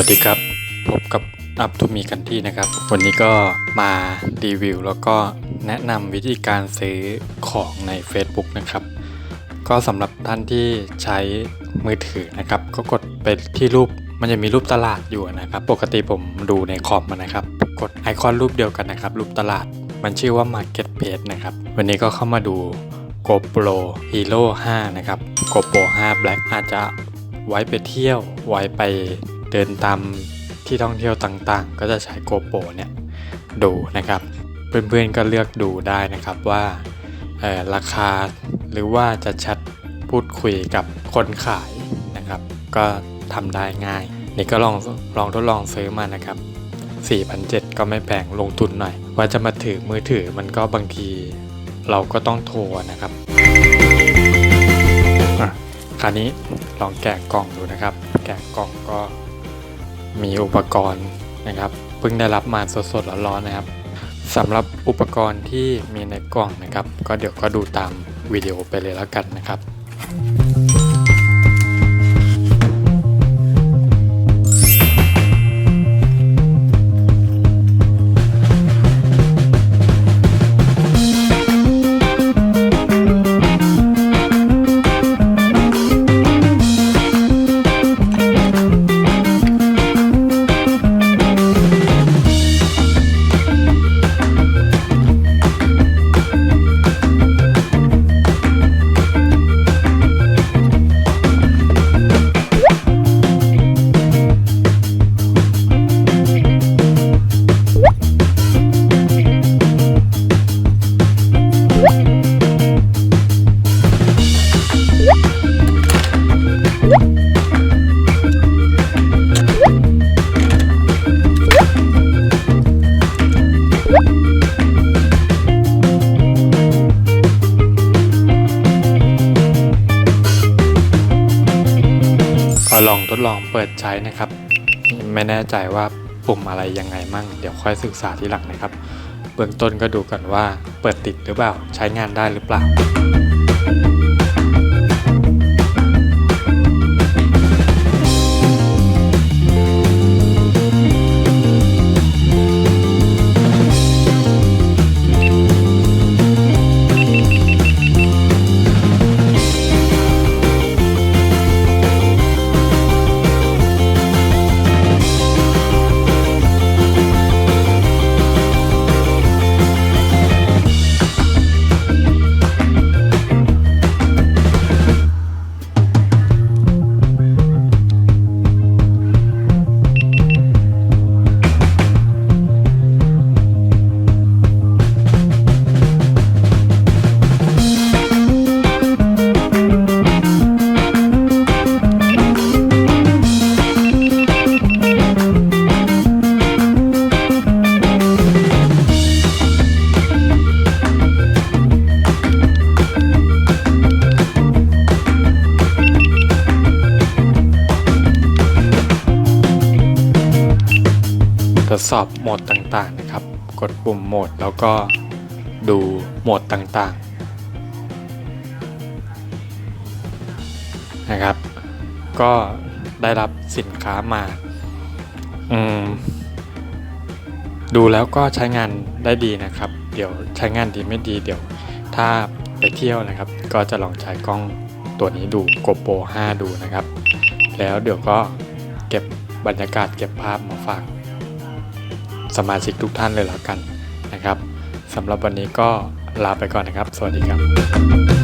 วัสดีครับ พบกับอัพทูมีกันที่นะครับ วันนี้ก็มารีวิว แล้วก็แนะนำวิธีการซื้อของใน Facebook นะครับ ก็สำหรับท่านที่ใช้มือถือนะครับ ก็กดไปที่รูปมันจะมีรูปตลาดอยู่นะครับ ปกติผมดูในคอมนะครับ กดไอคอนรูปเดียวกันนะครับ รูปตลาดมันชื่อว่า Marketplace นะครับ วันนี้ก็เข้ามาดู GoPro Hero 5 นะครับ GoPro 5 Black อาจจะไว้ไปเที่ยว ไว้ไป เดินตามที่ท่องเที่ยวต่างๆ ก็จะใช้ GoPro เนี่ยดูนะครับ เพื่อนๆก็เลือกดูได้นะครับว่าเอ่ราคาหรือว่าจะแชทพูดคุยกับคนขายนะครับ ก็ทำได้ง่าย นี่ก็ลองลองทดลองซื้อมานะครับ4,700ก็ไม่แพงลงทุนหน่อย ว่าจะมาถือมือถือมันก็บางทีเราก็ต้องโทรนะครับอะคราวนี้ลองแกะกล่องดูนะครับ แกะกล่องก็ มีอุปกรณ์นะครับเพิ่งได้รับมาสดๆร้อนๆนะครับสำหรับอุปกรณ์ที่มีในกล่องนะครับ ก็เดี๋ยวก็ดูตามวิดีโอไปเลยแล้วกันนะครับ ลองทดลองเปิดใช้นะครับ ไม่แน่ใจว่าปุ่มอะไรยังไงมั่ง เดี๋ยวค่อยศึกษาทีหลังนะครับ เบื้องต้นก็ดูก่อนว่าเปิดติดหรือเปล่า ใช้งานได้หรือเปล่า ทดสอบโหมดต่างๆนะครับ กดปุ่มโหมดแล้วก็ดูโหมดต่างๆ นะครับ ก็ได้รับสินค้ามาอืมดูแล้วก็ใช้งานได้ดีนะครับ เดี๋ยวใช้งานดีไม่ดีเดี๋ยว ถ้าไปเที่ยวนะครับ ก็จะลองใช้กล้องตัวนี้ดู GoPro 5ดูนะครับ แล้วเดี๋ยวก็เก็บบรรยากาศเก็บภาพมาฝาก สมาชิกทุกท่านเลยแล้วกันนะครับสำหรับวันนี้ก็ลาไปก่อนนะครับ สวัสดีครับ